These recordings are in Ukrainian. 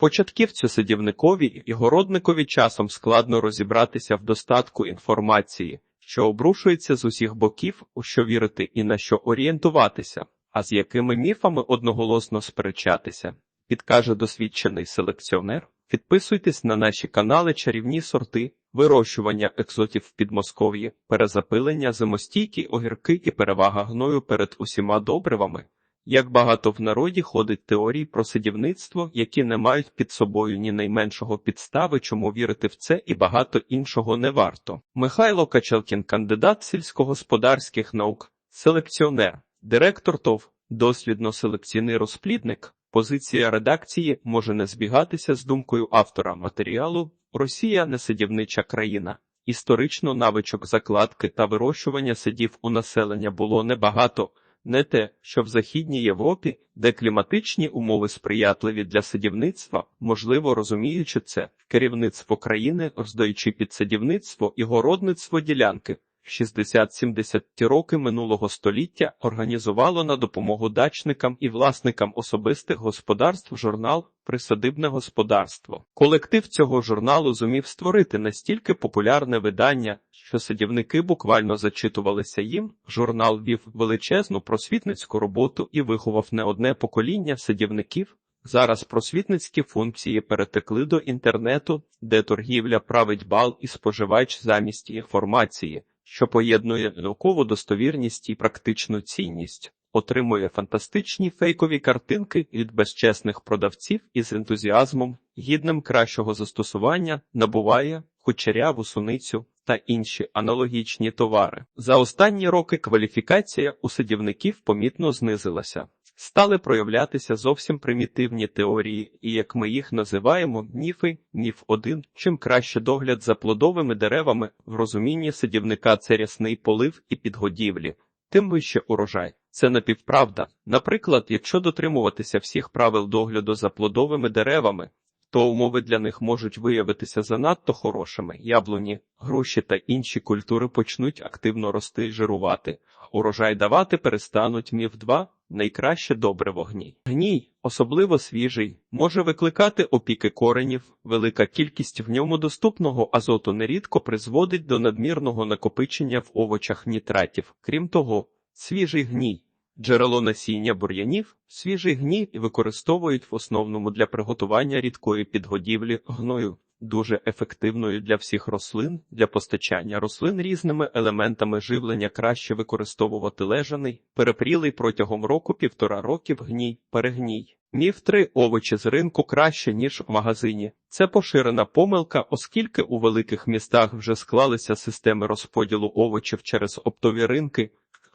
Початківцю садівникові і городникові часом складно розібратися в достатку інформації, що обрушується з усіх боків, у що вірити і на що орієнтуватися, а з якими міфами одноголосно сперечатися, підкаже досвідчений селекціонер. Підписуйтесь на наші канали Чарівні сорти, вирощування екзотів в Підмосков'ї, перезапилення, зимостійкі огірки і перевага гною перед усіма добривами. Як багато в народі ходить теорій про садівництво, які не мають під собою ні найменшого підстави, чому вірити в це, і багато іншого не варто. Михайло Качалкін, кандидат сільськогосподарських наук, селекціонер, директор ТОВ, дослідно-селекційний розплідник. Позиція редакції може не збігатися з думкою автора матеріалу Росія не садівнича країна. Історично навичок закладки та вирощування садів у населення було небагато, не те, що в Західній Європі, де кліматичні умови сприятливі для садівництва, можливо, розуміючи це, керівництво країни, роздаючи під садівництво і городництво ділянки. 60-70 роки минулого століття організувало на допомогу дачникам і власникам особистих господарств журнал Присадибне господарство. Колектив цього журналу зумів створити настільки популярне видання, що садівники буквально зачитувалися їм. Журнал вів величезну просвітницьку роботу і виховав не одне покоління садівників. Зараз просвітницькі функції перетекли до інтернету, де торгівля править бал і споживач замість інформації що поєднує наукову достовірність і практичну цінність, отримує фантастичні фейкові картинки від безчесних продавців і з ентузіазмом, гідним кращого застосування, набуває кучеряву суницю та інші аналогічні товари. За останні роки кваліфікація у садівників помітно знизилася. Стали проявлятися зовсім примітивні теорії, і як ми їх називаємо, міфи, міф один. Чим краще догляд за плодовими деревами в розумінні садівника це рясний полив і підгодівлі, тим вище урожай. Це напівправда. Наприклад, якщо дотримуватися всіх правил догляду за плодовими деревами, то умови для них можуть виявитися занадто хорошими. Яблуні, груші та інші культури почнуть активно рости і жирувати. Урожай давати перестануть міф 2 найкраще добре вогній. Гній, особливо свіжий, може викликати опіки коренів, велика кількість в ньому доступного азоту нерідко призводить до надмірного накопичення в овочах нітратів. Крім того, свіжий гній. Джерело насіння бур'янів, свіжий гній використовують в основному для приготування рідкої підгодівлі гною дуже ефективною для всіх рослин, для постачання рослин різними елементами живлення краще використовувати лежаний, перепрілий протягом року півтора років гній, перегній. Міф 3 овочі з ринку краще, ніж в магазині. Це поширена помилка, оскільки у великих містах вже склалися системи розподілу овочів через оптові ринки.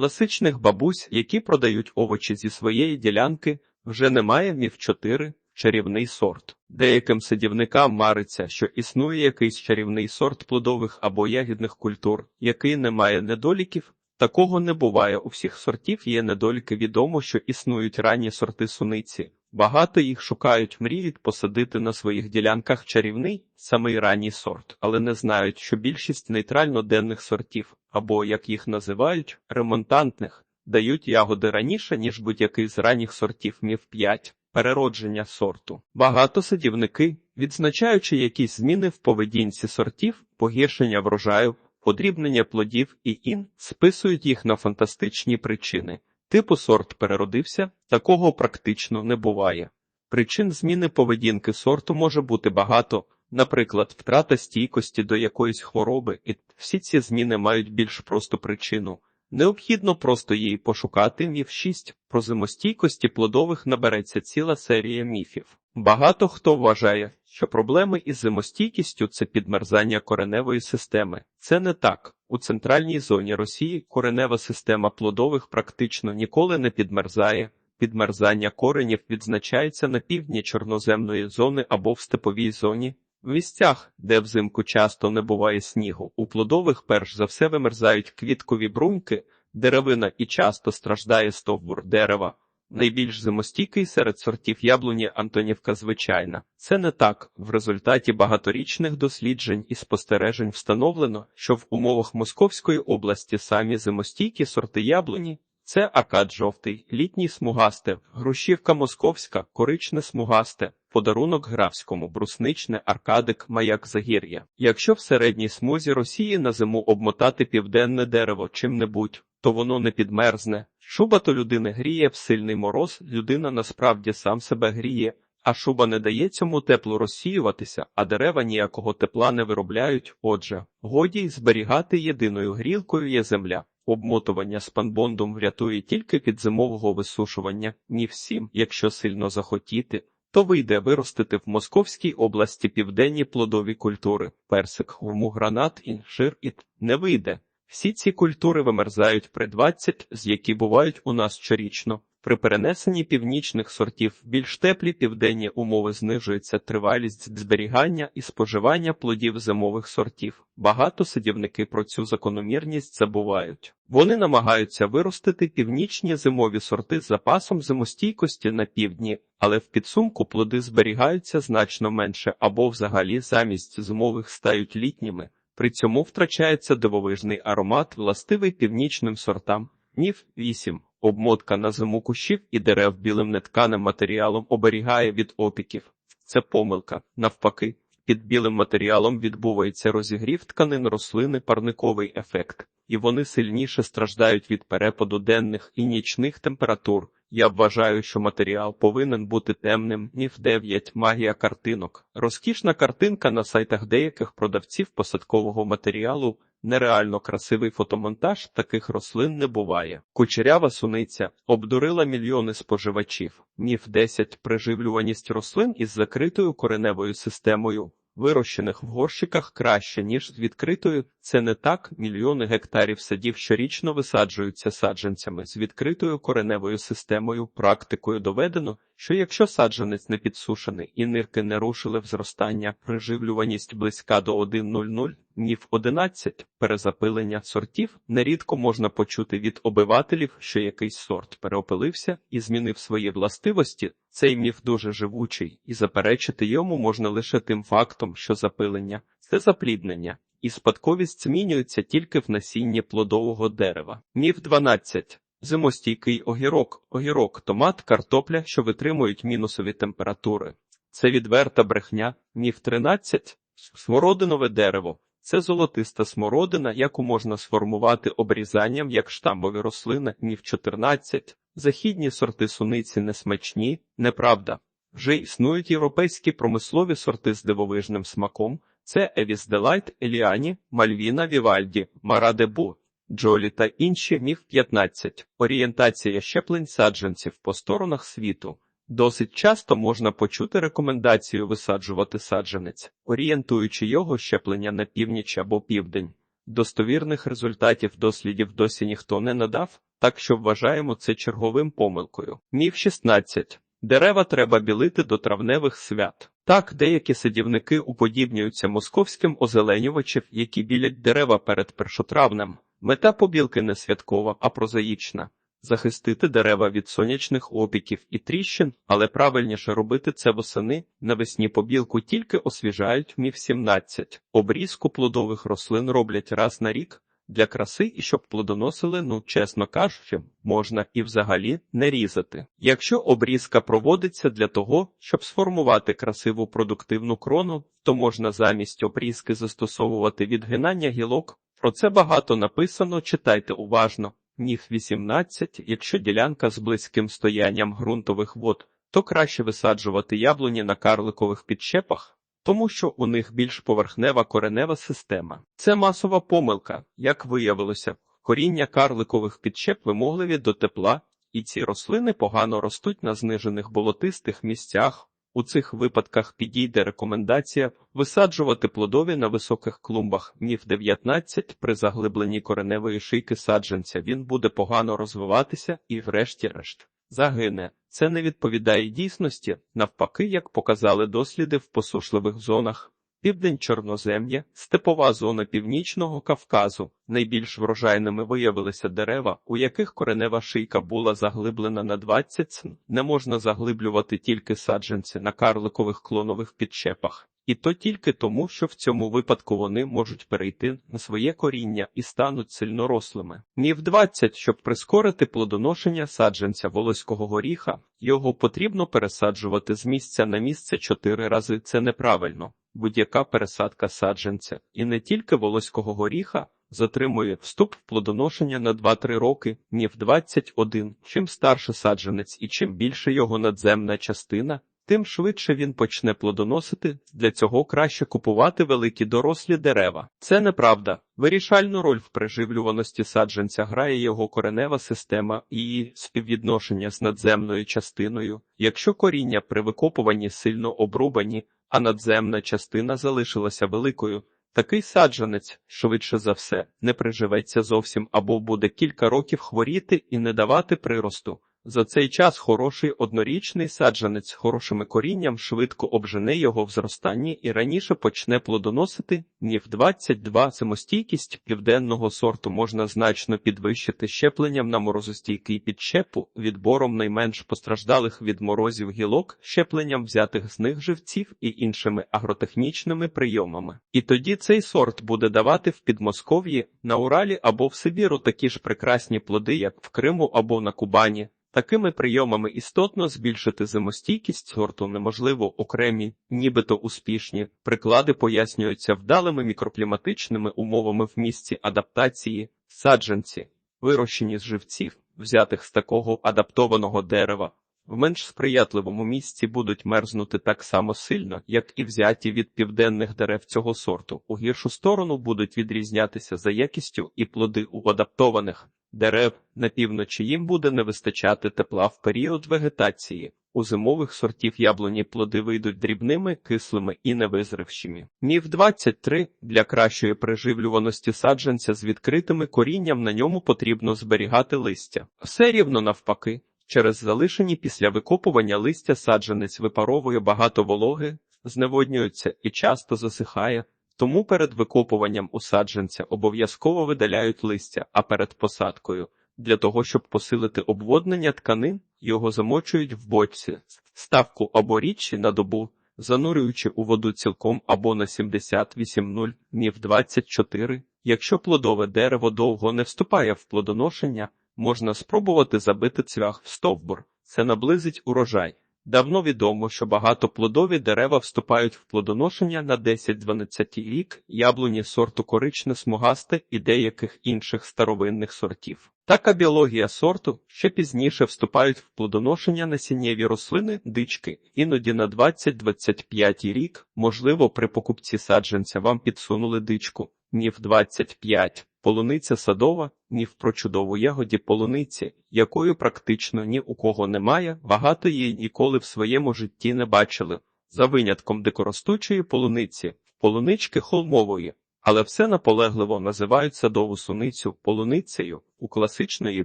Класичних бабусь, які продають овочі зі своєї ділянки, вже немає міф 4 чарівний сорт. Деяким садівникам мариться, що існує якийсь чарівний сорт плодових або ягідних культур, який не має недоліків. Такого не буває. У всіх сортів є недоліки. Відомо, що існують ранні сорти суниці. Багато їх шукають, мріють посадити на своїх ділянках чарівний самий ранній сорт, але не знають, що більшість нейтрально денних сортів, або як їх називають, ремонтантних, дають ягоди раніше, ніж будь-який з ранніх сортів міф 5 переродження сорту. Багато садівники, відзначаючи якісь зміни в поведінці сортів, погіршення врожаю, подрібнення плодів і ін, списують їх на фантастичні причини. Типу сорт переродився, такого практично не буває. Причин зміни поведінки сорту може бути багато, наприклад, втрата стійкості до якоїсь хвороби, і всі ці зміни мають більш просту причину. Необхідно просто її пошукати. Міф 6. Про зимостійкості плодових набереться ціла серія міфів. Багато хто вважає, що проблеми із зимостійкістю це підмерзання кореневої системи. Це не так. У центральній зоні Росії коренева система плодових практично ніколи не підмерзає. Підмерзання коренів відзначається на півдні чорноземної зони або в степовій зоні. В місцях, де взимку часто не буває снігу, у плодових перш за все вимерзають квіткові бруньки, деревина і часто страждає стовбур дерева. Найбільш зимостійкий серед сортів яблуні Антонівка звичайна. Це не так. В результаті багаторічних досліджень і спостережень встановлено, що в умовах Московської області самі зимостійкі сорти яблуні Це акад жовтий, літній смугасте, грушівка московська, коричне смугасте, подарунок графському, брусничне, аркадик, маяк загір'я. Якщо в середній смузі Росії на зиму обмотати південне дерево чим-небудь, то воно не підмерзне. Шуба то людини гріє в сильний мороз, людина насправді сам себе гріє, а шуба не дає цьому теплу розсіюватися, а дерева ніякого тепла не виробляють. Отже, годі зберігати єдиною грілкою є земля. Обмотування спанбондом врятує тільки від зимового висушування. Ні всім, якщо сильно захотіти, то вийде виростити в Московській області південні плодові культури персик, гуму, гранат, інжир і не вийде. Всі ці культури вимерзають при 20, з які бувають у нас щорічно. При перенесенні північних сортів більш теплі південні умови знижується тривалість зберігання і споживання плодів зимових сортів. Багато садівники про цю закономірність забувають. Вони намагаються виростити північні зимові сорти з запасом зимостійкості на півдні, але в підсумку плоди зберігаються значно менше або взагалі замість зимових стають літніми. При цьому втрачається дивовижний аромат, властивий північним сортам. Ніф 8. Обмотка на зиму кущів і дерев білим нетканим матеріалом оберігає від опіків. Це помилка. Навпаки, під білим матеріалом відбувається розігрів тканин рослини парниковий ефект, і вони сильніше страждають від перепаду денних і нічних температур. Я вважаю, що матеріал повинен бути темним. Ніф 9. Магія картинок. Розкішна картинка на сайтах деяких продавців посадкового матеріалу. Нереально красивий фотомонтаж таких рослин не буває. Кучерява суниця обдурила мільйони споживачів. Міф 10. Приживлюваність рослин із закритою кореневою системою. Вирощених в горщиках краще, ніж з відкритою. Це не так. Мільйони гектарів садів щорічно висаджуються саджанцями з відкритою кореневою системою. Практикою доведено, що якщо саджанець не підсушений і нирки не рушили в зростання, приживлюваність близька до 1,00, Міф 11. Перезапилення сортів нерідко можна почути від обивателів, що якийсь сорт переопилився і змінив свої властивості. Цей міф дуже живучий, і заперечити йому можна лише тим фактом, що запилення це запліднення, і спадковість змінюється тільки в насінні плодового дерева. Міф 12. Зимостійкий огірок, огірок, томат, картопля, що витримують мінусові температури. Це відверта брехня. Міф 13. Смородинове дерево. Це золотиста смородина, яку можна сформувати обрізанням як штамбові рослини, міф 14. Західні сорти суниці несмачні, неправда. Вже існують європейські промислові сорти з дивовижним смаком. Це Евіс Делайт, Еліані, Мальвіна Вівальді, Марадебу, Джолі та інші міф 15. Орієнтація щеплень саджанців по сторонах світу. Досить часто можна почути рекомендацію висаджувати саджанець, орієнтуючи його щеплення на північ або південь. Достовірних результатів дослідів досі ніхто не надав, так що вважаємо це черговим помилкою. Міф 16. Дерева треба білити до травневих свят. Так, деякі садівники уподібнюються московським озеленювачів, які білять дерева перед першотравнем. Мета побілки не святкова, а прозаїчна захистити дерева від сонячних опіків і тріщин, але правильніше робити це восени. Навесні побілку тільки освіжають міф 17. Обрізку плодових рослин роблять раз на рік. Для краси і щоб плодоносили, ну чесно кажучи, можна і взагалі не різати. Якщо обрізка проводиться для того, щоб сформувати красиву продуктивну крону, то можна замість обрізки застосовувати відгинання гілок. Про це багато написано, читайте уважно. Міф 18. Якщо ділянка з близьким стоянням ґрунтових вод, то краще висаджувати яблуні на карликових підщепах, тому що у них більш поверхнева коренева система. Це масова помилка, як виявилося, коріння карликових підщеп вимогливі до тепла, і ці рослини погано ростуть на знижених болотистих місцях. У цих випадках підійде рекомендація висаджувати плодові на високих клумбах. Міф 19. При заглибленні кореневої шийки саджанця він буде погано розвиватися і, врешті-решт, загине. Це не відповідає дійсності, навпаки, як показали досліди в посушливих зонах. Південь Чорнозем'я, степова зона Північного Кавказу. Найбільш врожайними виявилися дерева, у яких коренева шийка була заглиблена на 20 см. Не можна заглиблювати тільки саджанці на карликових клонових підчепах. І то тільки тому, що в цьому випадку вони можуть перейти на своє коріння і стануть сильнорослими. Міф 20, щоб прискорити плодоношення саджанця волоського горіха, його потрібно пересаджувати з місця на місце чотири рази. Це неправильно. Будь-яка пересадка саджанця, і не тільки волоського горіха, затримує вступ в плодоношення на 2-3 роки, міф 21. Чим старше саджанець і чим більше його надземна частина, тим швидше він почне плодоносити. Для цього краще купувати великі дорослі дерева. Це неправда. Вирішальну роль в приживлюваності саджанця грає його коренева система і її співвідношення з надземною частиною. Якщо коріння при викопуванні сильно обрубані, а надземна частина залишилася великою, такий саджанець, швидше за все, не приживеться зовсім або буде кілька років хворіти і не давати приросту. За цей час хороший однорічний саджанець з хорошим корінням швидко обжене його в зростанні і раніше почне плодоносити. Нів 22 самостійкість південного сорту можна значно підвищити щепленням на морозостійкий підщепу, відбором найменш постраждалих від морозів гілок, щепленням взятих з них живців і іншими агротехнічними прийомами. І тоді цей сорт буде давати в Підмосков'ї, на Уралі або в Сибіру такі ж прекрасні плоди, як в Криму або на Кубані. Такими прийомами істотно збільшити зимостійкість сорту неможливо окремі, нібито успішні. Приклади пояснюються вдалими мікрокліматичними умовами в місці адаптації, саджанці, вирощені з живців, взятих з такого адаптованого дерева. В менш сприятливому місці будуть мерзнути так само сильно, як і взяті від південних дерев цього сорту. У гіршу сторону будуть відрізнятися за якістю і плоди у адаптованих дерев на півночі їм буде не вистачати тепла в період вегетації. У зимових сортів яблуні плоди вийдуть дрібними, кислими і невизрившими. Міф 23. Для кращої приживлюваності саджанця з відкритими корінням на ньому потрібно зберігати листя. Все рівно навпаки. Через залишені після викопування листя саджанець випаровує багато вологи, зневоднюється і часто засихає, тому перед викопуванням у саджанця обов'язково видаляють листя, а перед посадкою, для того щоб посилити обводнення тканин, його замочують в бочці, ставку або річчі на добу, занурюючи у воду цілком або на 78,0 мів 24. Якщо плодове дерево довго не вступає в плодоношення, можна спробувати забити цвях в стовбур. Це наблизить урожай. Давно відомо, що багатоплодові дерева вступають в плодоношення на 10-12 рік, яблуні сорту коричне смугасте і деяких інших старовинних сортів. Така біологія сорту ще пізніше вступають в плодоношення насіннєві рослини, дички, іноді на 20-25 рік, можливо, при покупці саджанця вам підсунули дичку, ні в 25. Полуниця садова, міф про чудову ягоді полуниці, якою практично ні у кого немає, багато її ніколи в своєму житті не бачили, за винятком дикоростучої полуниці, полунички холмової, але все наполегливо називають садову суницю полуницею у класичної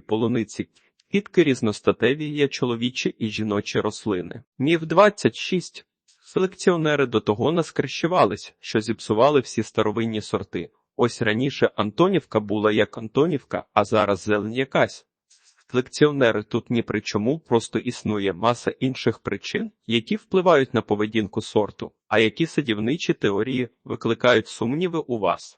полуниці. Квітки різностатеві є чоловічі і жіночі рослини. Міф 26. Селекціонери до того наскрещувались, що зіпсували всі старовинні сорти. Ось раніше Антонівка була як Антонівка, а зараз зелень якась. флекціонери тут ні при чому, просто існує маса інших причин, які впливають на поведінку сорту, а які садівничі теорії викликають сумніви у вас.